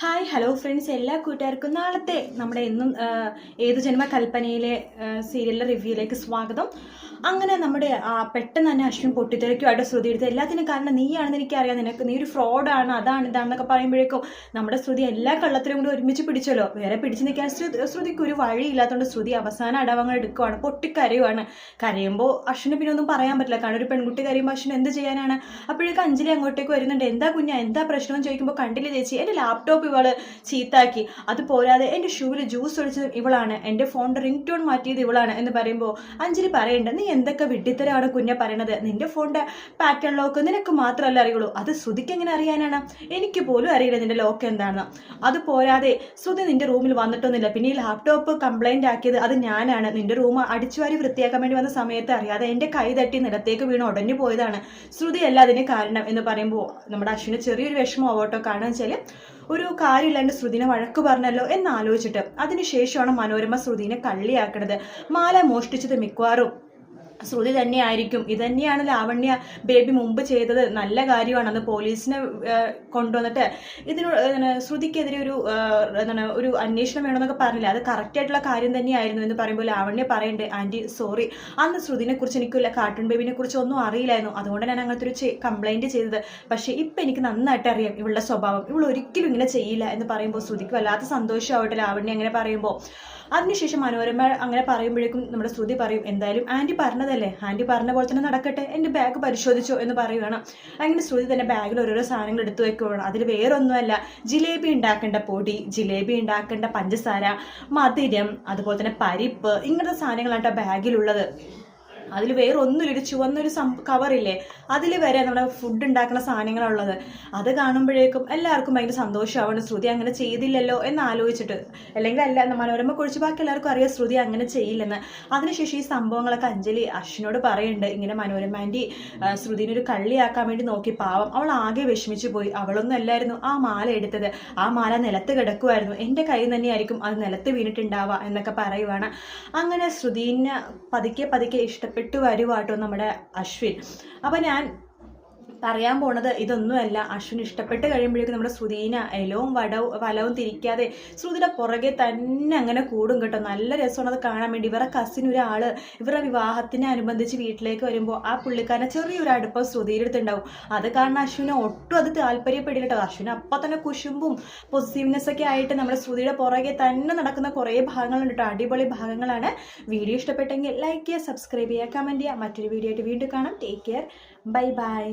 Hi hello friends. എല്ലാ കൂട്ടുകാർക്കും നാളത്തെ നമ്മുടെ എന്നും ഏത് ജന്മ കൽപ്പനയിലെ സീരിയലിലെ റിവ്യൂയിലേക്ക് സ്വാഗതം. അങ്ങനെ നമ്മുടെ പെട്ടെന്ന് തന്നെ അശ്വിൻ പൊട്ടിത്തെറിക്കുമായിട്ട് ശ്രുതി എടുത്ത് എല്ലാത്തിനും കാരണം നീയാണെന്ന് എനിക്കറിയാം. നിനക്ക് നീ ഒരു ഫ്രോഡാണ് അതാണ് ഇതാണെന്നൊക്കെ പറയുമ്പോഴേക്കും നമ്മുടെ ശ്രുതി എല്ലാ കള്ളത്തിലും കൂടി ഒരുമിച്ച് പിടിച്ചല്ലോ. വേറെ പിടിച്ച് നിൽക്കാൻ ശ്രുതി ശ്രുതിക്ക് ഒരു വഴിയില്ലാത്തതുകൊണ്ട് ശ്രുതി അവസാന അടവങ്ങൾ എടുക്കുവാണ് പൊട്ടിക്കരയുവാണ്. കരയുമ്പോൾ അശ്വിന് പിന്നെ ഒന്നും പറയാൻ പറ്റില്ല. കാരണം ഒരു പെൺകുട്ടി കരയുമ്പോൾ അശ്വിൻ എന്ത് ചെയ്യാനാണ്? അപ്പോഴേക്കും അഞ്ജലി അങ്ങോട്ടേക്ക് വരുന്നുണ്ട്. എന്താ കുഞ്ഞാ? എന്താ പ്രശ്നം? ചോദിക്കുമ്പോൾ കണ്ടില്ല ചേച്ചി എന്റെ ലാപ്ടോപ്പ് ഇവൾ ചീത്താക്കി. അത് പോരാതെ എന്റെ ഷൂവിൽ ജ്യൂസ് ഒഴിച്ചത് ഇവളാണ്. എന്റെ ഫോണിന്റെ റിംഗ് ടോൺ മാറ്റിയത് ഇവളാണ് എന്ന് പറയുമ്പോൾ അഞ്ജലി പറയണ്ട നീ എന്തൊക്കെ വിഡ്ഢിത്തരമാണ് കുഞ്ഞ പറയണത്? നിന്റെ ഫോണിന്റെ പാറ്റേൺ ലോക്ക് നിനക്ക് മാത്രമല്ല അറിയുള്ളൂ. അത് ശ്രുതിക്ക് എങ്ങനെ അറിയാനാണ്? എനിക്ക് പോലും അറിയില്ല നിന്റെ ലോക്ക് എന്താണെന്ന്. അത് പോരാതെ ശ്രുതി നിന്റെ റൂമിൽ വന്നിട്ടൊന്നുമില്ല. പിന്നെ ഈ ലാപ്ടോപ്പ് കംപ്ലൈന്റ് ആക്കിയത് അത് ഞാനാണ്. നിന്റെ റൂം അടിച്ചുവാരി വൃത്തിയാക്കാൻ വേണ്ടി വന്ന സമയത്ത് അറിയാതെ എന്റെ കൈ തട്ടി നിലത്തേക്ക് വീണ് ഉടഞ്ഞു പോയതാണ്. ശ്രുതി അല്ല അതിന് കാരണം എന്ന് പറയുമ്പോൾ നമ്മുടെ അശ്വിന് ചെറിയൊരു വിഷമം ആവട്ടോ. കാരണം വെച്ചാൽ ഒരു കാര്യമില്ലാണ്ട് ശ്രുതിനെ വഴക്ക് പറഞ്ഞല്ലോ എന്ന് ആലോചിച്ചിട്ട് അതിനുശേഷമാണ് മനോരമ ശ്രുതിനെ കള്ളിയാക്കണത്. മാല മോഷ്ടിച്ചത് മിക്കവാറും ശ്രുതി തന്നെയായിരിക്കും. ഇതന്നെയാണ് ലാവണ്യ ബേബി മുമ്പ് ചെയ്തത്. നല്ല കാര്യമാണ്. അന്ന് പോലീസിനെ കൊണ്ടുവന്നിട്ട് ഇതിന് ശ്രുതിക്കെതിരെ ഒരു എന്താണ് ഒരു അന്വേഷണം വേണമെന്നൊക്കെ പറഞ്ഞില്ല? അത് കറക്റ്റായിട്ടുള്ള കാര്യം തന്നെയായിരുന്നു എന്ന് പറയുമ്പോൾ ലാവണ്യ പറയണ്ടേ ആന്റി സോറി അന്ന് ശ്രുതിനെ കുറിച്ച് എനിക്കില്ല കാർട്ടൂൺ ബേബിനെ കുറിച്ച് ഒന്നും അറിയില്ലായിരുന്നു. അതുകൊണ്ട് ഞാൻ അങ്ങനത്തെ ഒരു കംപ്ലൈന്റ് ചെയ്തത്. പക്ഷേ ഇപ്പം എനിക്ക് നന്നായിട്ട് അറിയാം ഇവളുടെ സ്വഭാവം. ഇവൾ ഒരിക്കലും ഇങ്ങനെ ചെയ്യില്ല എന്ന് പറയുമ്പോൾ ശ്രുതിക്ക് വല്ലാത്ത സന്തോഷമാവട്ടെ ലാവണ്യ അങ്ങനെ പറയുമ്പോൾ. അതിനുശേഷം മനോരമ അങ്ങനെ പറയുമ്പോഴേക്കും നമ്മുടെ ശ്രുതി പറയും എന്തായാലും ആന്റി പറഞ്ഞതല്ലേ? ആന്റി പറഞ്ഞ പോലെ തന്നെ നടക്കട്ടെ. എന്റെ ബാഗ് പരിശോധിച്ചോ എന്ന് പറയുകയാണ് അങ്ങനെ ശ്രുതി തന്നെ ബാഗിൽ ഓരോരോ സാധനങ്ങൾ എടുത്തു വെക്കുകയാണ് അതിൽ വേറെ ഒന്നുമല്ല ജിലേബി ഉണ്ടാക്കേണ്ട പൊടി ജിലേബി ഉണ്ടാക്കേണ്ട പഞ്ചസാര മധുരം അതുപോലെ തന്നെ പരിപ്പ് ഇങ്ങനത്തെ സാധനങ്ങളാണ് ബാഗിലുള്ളത് അതിൽ വേറെ ഒന്നുമില്ല ഒരു ചുവന്നൊരു സം കവറില്ലേ? അതിൽ വരെ നമ്മുടെ ഫുഡ് ഉണ്ടാക്കുന്ന സാധനങ്ങളുള്ളത്. അത് കാണുമ്പോഴേക്കും എല്ലാവർക്കും ഭയങ്കര സന്തോഷമാവണം. ശ്രുതി അങ്ങനെ ചെയ്തില്ലല്ലോ എന്ന് ആലോചിച്ചിട്ട്. അല്ലെങ്കിൽ അല്ല മനോരമ കുറിച്ച് ബാക്കി എല്ലാവർക്കും അറിയാം ശ്രുതി അങ്ങനെ ചെയ്യില്ലെന്ന്. അതിനുശേഷം ഈ സംഭവങ്ങളൊക്കെ അഞ്ജലി അശ്വിനോട് പറയുന്നുണ്ട്. ഇങ്ങനെ മനോരമ ആന്റി ശ്രുതിനൊരു കള്ളിയാക്കാൻ വേണ്ടി നോക്കി. പാവം അവൾ ആകെ വിഷമിച്ചു പോയി. അവളൊന്നും അല്ലായിരുന്നു ആ മാല എടുത്തത്. ആ മാല നിലത്ത് കിടക്കുമായിരുന്നു എന്റെ കയ്യിൽ തന്നെയായിരിക്കും അത് നിലത്ത് വീണിട്ടുണ്ടാവുക എന്നൊക്കെ പറയുവാണ്. അങ്ങനെ ശ്രുതിനെ പതുക്കെ പതുക്കെ ഇഷ്ടപ്പെട്ടു. വരുവാട്ടോ നമ്മുടെ അശ്വിൻ. അപ്പം ഞാൻ പറയാൻ പോണത് ഇതൊന്നുമല്ല. അശ്വിൻ ഇഷ്ടപ്പെട്ട് കഴിയുമ്പോഴേക്കും നമ്മുടെ ശ്രുതീന എലവും വടവും വലവും തിരിക്കാതെ ശ്രുതിയുടെ പുറകെ തന്നെ അങ്ങനെ കൂടും കേട്ടോ. നല്ല രസമാണ് അത് കാണാൻ വേണ്ടി. ഇവരുടെ കസിൻ ഒരാൾ ഇവരുടെ വിവാഹത്തിനെ അനുബന്ധിച്ച് വീട്ടിലേക്ക് വരുമ്പോൾ ആ പുള്ളിക്കാരനെ ചെറിയൊരു അടുപ്പം ശ്രുതിയുടെ അടുത്തുണ്ടാവും അത് കാരണം അശ്വിന് ഒട്ടും അത് താല്പര്യപ്പെടില്ല കേട്ടോ. അശ്വിന് അപ്പം തന്നെ കുശുമ്പും പോസിറ്റീവ്നെസ് ഒക്കെ ആയിട്ട് നമ്മുടെ ശ്രുതിയുടെ പുറകെ തന്നെ നടക്കുന്ന കുറേ ഭാഗങ്ങളുണ്ട് കേട്ടോ. അടിപൊളി ഭാഗങ്ങളാണ്. വീഡിയോ ഇഷ്ടപ്പെട്ടെങ്കിൽ ലൈക്ക് ചെയ്യുക സബ്സ്ക്രൈബ് ചെയ്യുക കമന്റ് ചെയ്യുക. മറ്റൊരു വീഡിയോ ആയിട്ട് വീണ്ടും കാണാം. Take care bye bye